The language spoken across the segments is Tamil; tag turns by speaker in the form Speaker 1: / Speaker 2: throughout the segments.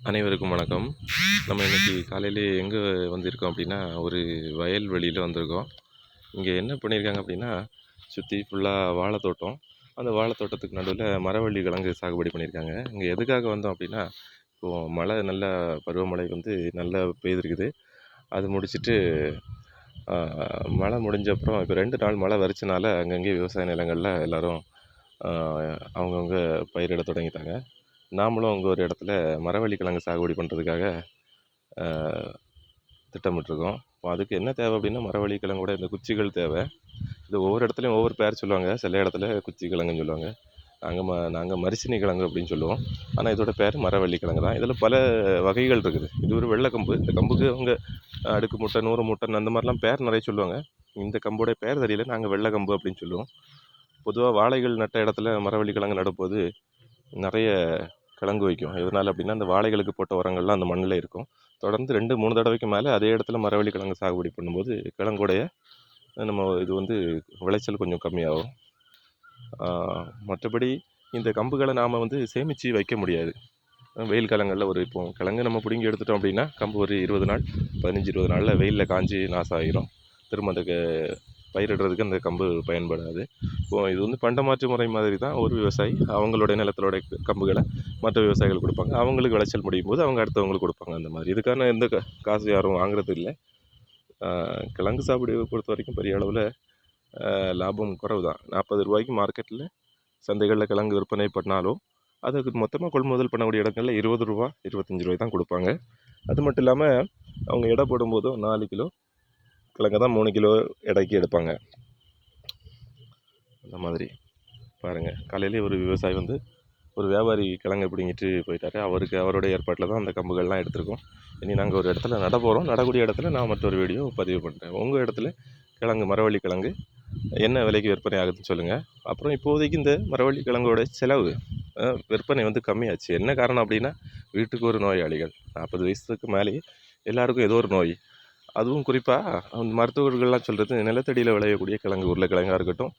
Speaker 1: அனைவருக்கும் வணக்கம். நம்ம இன்றைக்கி காலையிலே எங்கே வந்திருக்கோம் அப்படின்னா ஒரு வயல்வெளியில் வந்திருக்கோம். இங்கே என்ன பண்ணியிருக்காங்க அப்படின்னா சுற்றி ஃபுல்லாக வாழைத்தோட்டம். அந்த வாழைத்தோட்டத்துக்கு நடுவில் மரவள்ளி கிழங்கு சாகுபடி பண்ணியிருக்காங்க இங்கே எதுக்காக வந்தோம் அப்படின்னா இப்போது மழை நல்ல பருவமழை வந்து நல்லா பெய்திருக்குது. அது முடிச்சுட்டு மழை முடிஞ்ச அப்புறம் இப்போ ரெண்டு நாள் மழை வரிச்சனால அங்கங்கே விவசாய நிலங்களில் எல்லோரும் அவங்கவுங்க பயிரிட தொடங்கிட்டாங்க. நாமளும் அங்கே ஒரு இடத்துல மரவள்ளி கிழங்கு சாகுபடி பண்ணுறதுக்காக திட்டமிட்டிருக்கோம். இப்போ அதுக்கு என்ன தேவை அப்படின்னா மரவள்ளி கிழங்கோட இந்த குச்சிகள் தேவை. இது ஒவ்வொரு இடத்துலையும் ஒவ்வொரு பேர் சொல்லுவாங்க. சில இடத்துல குச்சி கிழங்குன்னு சொல்லுவாங்க. நாங்கள் ம நாங்கள் மரிசினி கிழங்கு அப்படின்னு சொல்லுவோம். ஆனால் இதோட பேர் மரவள்ளி கிழங்கு தான். இதில் பல வகைகள் இருக்குது. இது ஒரு வெள்ளை கம்பு. இந்த கம்புக்கு அவங்க அடுக்கு முட்டை நூறு முட்டை அந்த மாதிரிலாம் பேர் நிறைய சொல்லுவாங்க. இந்த கம்போடைய பேர் தெரியல. நாங்கள் வெள்ளை கம்பு அப்படின்னு சொல்லுவோம். பொதுவாக வாழைகள் நட்ட இடத்துல மரவள்ளி கிழங்கு நடும்போது நிறைய கிழங்கு வைக்கும். எதனால் அப்படின்னா அந்த வாழைகளுக்கு போட்ட உரங்கள்லாம் அந்த மண்ணில் இருக்கும். தொடர்ந்து ரெண்டு மூணு தடவைக்கு மேலே அதே இடத்துல மரவள்ளி கிழங்கு சாகுபடி பண்ணும்போது கிழங்குடைய நம்ம இது வந்து விளைச்சல் கொஞ்சம் கம்மியாகும். மற்றபடி இந்த கம்புகளை நாம் வந்து சேமித்து வைக்க முடியாது. வெயில் காலங்களில் ஒரு இப்போ கிழங்கு நம்ம பிடுங்கி எடுத்துட்டோம் அப்படின்னா கம்பு ஒரு இருபது நாள் பதினஞ்சு இருபது நாளில் வெயிலில் காஞ்சி நாசம் ஆகிரும் திரும்ப அந்த க- பயிரிடுறதுக்கு அந்த கம்பு பயன்படாது. இப்போ இது வந்து பண்டமாற்று முறை மாதிரி தான் ஒரு விவசாயி அவங்களுடைய நிலத்தோட கம்புகளை மற்ற விவசாயிகள் கொடுப்பாங்க. அவங்களுக்கு விளைச்சல் முடியும் போது அவங்க அடுத்தவங்களுக்கு கொடுப்பாங்க அந்த மாதிரி. இதுக்கான எந்த காசு யாரும் வாங்குறது இல்லை. கிழங்கு சாகுபடியை பொறுத்த வரைக்கும் பெரிய அளவில் லாபம் குறைவு தான். நாற்பது ரூபாய்க்கு மார்க்கெட்டில் சந்தைகளில் கிழங்கு விற்பனை பண்ணாலும் அதுக்கு மொத்தமாக கொள்முதல் பண்ணக்கூடிய இடங்களில் இருபது ரூபா இருபத்தஞ்சி ரூபாய் தான் கொடுப்பாங்க. அது மட்டும் இல்லாமல் அவங்க எடை போடும்போதும் நாலு கிலோ கிழங்கு தான் மூணு கிலோ எடைக்கு எடுப்பாங்க. அந்த மாதிரி. பாருங்கள் காலையிலே ஒரு விவசாயி வந்து ஒரு வியாபாரி கிழங்கு பிடிங்கிட்டு போயிட்டாரு. அவருக்கு அவருடைய ஏற்பாட்டில் தான் அந்த கம்புகள்லாம் எடுத்திருக்கோம். இனி நாங்கள் ஒரு இடத்துல நட போகிறோம் நடக்கூடிய இடத்துல நான் மற்றொரு வீடியோ பதிவு பண்ணுறேன் உங்கள் இடத்துல கிழங்கு மரவள்ளி கிழங்கு என்ன விலைக்கு விற்பனை ஆகுதுன்னு சொல்லுங்கள் அப்புறம் இப்போதைக்கு இந்த மரவள்ளி கிழங்கோட செலவு விற்பனை வந்து கம்மியாச்சு. என்ன காரணம் அப்படின்னா வீட்டுக்கு ஒரு நோயாளிகள். நாற்பது வயசுக்கு மேலேயே எல்லாருக்கும் ஏதோ ஒரு நோய். அதுவும் குறிப்பாக மருத்துவர்கள்லாம் சொல்கிறது நிலத்தடியில் விளையக்கூடிய கிழங்கு உருளைக்கிழங்கா இருக்கட்டும்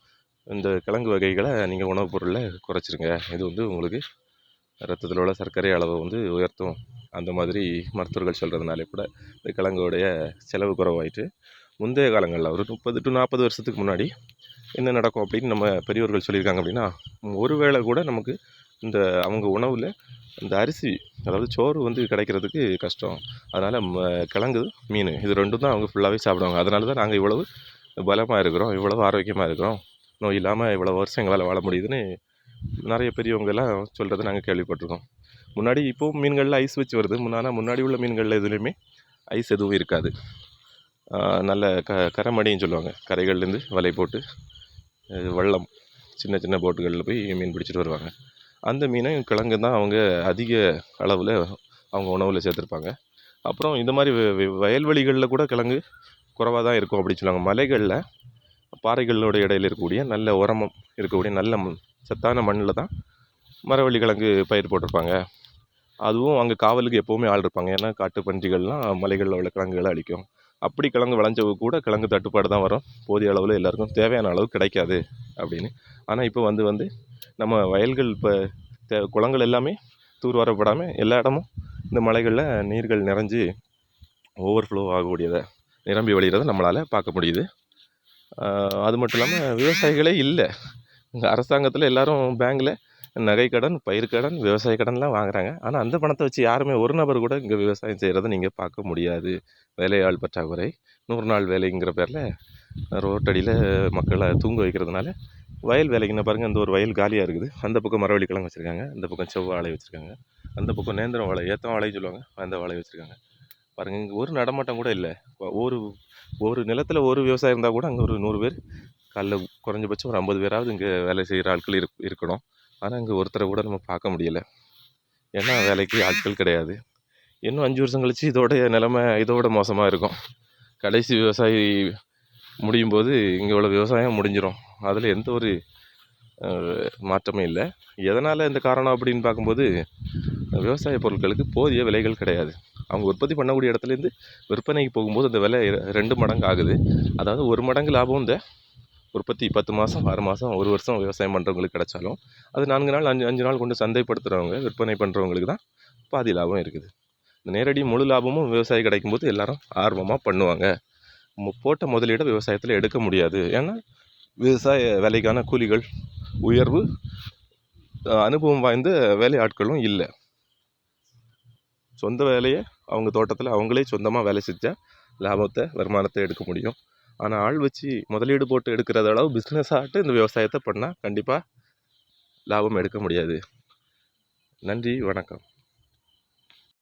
Speaker 1: இந்த கிழங்கு வகைகளை நீங்கள் உணவுப் பொருளில் குறைச்சிருங்க. இது வந்து உங்களுக்கு ரத்தத்தில் உள்ள சர்க்கரை அளவை வந்து உயர்த்தும். அந்த மாதிரி மருத்துவர்கள் சொல்கிறதுனாலே கூட இந்த கிழங்குடைய செலவு குறைவாயிட்டு முந்தைய காலங்களில் ஒரு முப்பது டு நாற்பது வருஷத்துக்கு முன்னாடி என்ன நடக்கும் அப்படின்னு நம்ம பெரியவர்கள் சொல்லியிருக்காங்க அப்படின்னா ஒரு வேளை கூட நமக்கு இந்த அவங்க உணவில் இந்த அரிசி அதாவது சோறு வந்து கிடைக்கிறதுக்கு கஷ்டம். அதனால் கிழங்கு மீன் இது ரெண்டும் தான் அவங்க ஃபுல்லாகவே சாப்பிடுவாங்க. அதனால தான் நாங்கள் இவ்வளவு பலமாக இருக்கிறோம் இவ்வளவு ஆரோக்கியமாக இருக்கிறோம். நோய் இல்லாமல் இவ்வளோ வருஷம் எங்களால் வாழ முடியுதுன்னு நிறைய பெரியவங்கெல்லாம் சொல்கிறத நாங்கள் கேள்விப்பட்டிருக்கோம். முன்னாடி இப்போவும் மீன்களில் ஐஸ் வச்சு வருது. முன்னால் முன்னாடி உள்ள மீன்களில் எதுலேயுமே ஐஸ் எதுவும் இருக்காது. நல்ல க கரமடின்னு சொல்லுவாங்க. கரைகள்லேருந்து வலை போட்டு இது வள்ளம் சின்ன சின்ன போட்டுகளில் போய் மீன் பிடிச்சிட்டு வருவாங்க. அந்த மீனையும் கிழங்கு தான் அவங்க அதிக அளவில் அவங்க உணவில் சேர்த்துருப்பாங்க. அப்புறம் இந்த மாதிரி வ- வயல்வெளிகளில் கூட கிழங்கு குறைவாக தான் இருக்கும் அப்படின்னு சொல்லுவாங்க. மலைகளில் பாறைகளோட இடையில இருக்கக்கூடிய நல்ல உரமம் இருக்கக்கூடிய நல்ல மண் சத்தான மண்ணில் தான் மரவள்ளி கிழங்கு பயிர் போட்டிருப்பாங்க. அதுவும் அங்கே காவலுக்கு எப்போவுமே ஆள் இருப்பாங்க. ஏன்னா காட்டு பன்றிகள்லாம் மலைகளில் உள்ள கிழங்குகளை அழிக்கும். அப்படி கிழங்கு விளைஞ்சவு கூட கிழங்கு தட்டுப்பாடு தான் வரும். போதிய அளவில் எல்லாருக்கும் தேவையான அளவு கிடைக்காது அப்படின்னு. ஆனால் இப்போ வந்து வந்து நம்ம வயல்கள் இப்போ தே குளங்கள் எல்லாமே தூர்வாரப்படாமல் எல்லா இடமும் இந்த மலைகளில் நீர்கள் நிறைஞ்சு ஓவர்ஃப்ளோ ஆகக்கூடியதை நிரம்பி வழிகிறத நம்மளால் பார்க்க முடியுது. அது மட்டும் இல்லாமல் விவசாயிகளே இல்லை. இங்கே அரசாங்கத்தில் எல்லோரும் பேங்கில் நகைக்கடன் பயிர்க்கடன் விவசாய கடன்லாம் வாங்குறாங்க. ஆனால் அந்த பணத்தை வச்சு யாருமே ஒரு நபர் கூட இங்கே விவசாயம் செய்கிறத நீங்கள் பார்க்க முடியாது. வேலையாள் பற்றாக்குறை நூறு நாள் வேலைங்கிற பேரில் ரோட்டடியில் மக்களை தூங்க வைக்கிறதுனால வயல் வேலைக்குன்னா பாருங்கள் அந்த ஒரு வயல் காலியாக இருக்குது. அந்த பக்கம் மரவள்ளி கிழங்கு வச்சுருக்காங்க அந்த பக்கம் செவ்வாழை வச்சுருக்காங்க அந்த பக்கம் நேந்திரம் வாழை ஏத்தம் வாழைன்னு சொல்லுவாங்க அந்த வாழை வச்சுருக்காங்க. பாருங்கள் இங்கே ஒரு நடமாட்டம் கூட இல்லை. ஒரு ஒரு நிலத்தில் ஒரு விவசாயம் இருந்தால் கூட அங்கே ஒரு நூறு பேர் காலைல குறைஞ்சபட்சம் ஒரு ஐம்பது பேராவது இங்கே வேலை செய்கிற ஆட்கள் இருக் இருக்கணும். ஆனால் இங்கே ஒருத்தரை கூட நம்ம பார்க்க முடியலை. ஏன்னா வேலைக்கு ஆட்கள் கிடையாது. இன்னும் அஞ்சு வருஷம் கழிச்சு இதோடைய நிலைமை இதோட மோசமாக இருக்கும். கடைசி விவசாயி முடியும் போது இங்கே உள்ள விவசாயம் முடிஞ்சிடும் அதில் எந்த ஒரு மாற்றமே மாற்றமும் இல்லை. எதனால் இந்த காரணம் அப்படின்னு பார்க்கும்போது விவசாய பொருட்களுக்கு போதிய விலைகள் கிடையாது. அவங்க உற்பத்தி பண்ணக்கூடிய இடத்துலேருந்து விற்பனைக்கு போகும்போது அந்த விலை ரெண்டு மடங்கு ஆகுது. அதாவது ஒரு மடங்கு லாபம் இந்த உற்பத்தி பத்து மாதம் ஆறு மாதம் ஒரு வருஷம் விவசாயம் பண்ணுறவங்களுக்கு கிடைச்சாலும் அது நான்கு நாள் அஞ்சு அஞ்சு நாள் கொண்டு சந்தைப்படுத்துகிறவங்க விற்பனை பண்ணுறவங்களுக்கு தான் பாதி லாபம் இருக்குது. இந்த நேரடி முழு லாபமும் விவசாயி கிடைக்கும்போது எல்லாரும் ஆர்வமாக பண்ணுவாங்க. போட்ட முதலீடை விவசாயத்தில் எடுக்க முடியாது. ஏன்னா விவசாய வேலைக்கான கூலிகள் உயர்வு அனுபவம் வாய்ந்த வேலையாட்களும் இல்லை. சொந்த வேலையை அவங்க தோட்டத்தில் அவங்களே சொந்தமாக வேலை செஞ்சால் லாபத்தை வருமானத்தை எடுக்க முடியும். ஆனால் ஆள் வச்சு முதலீடு போட்டு எடுக்கிறத அளவு பிஸ்னஸ் ஆகிட்டு இந்த விவசாயத்தை பண்ணால் கண்டிப்பாக லாபம் எடுக்க முடியாது. நன்றி வணக்கம்.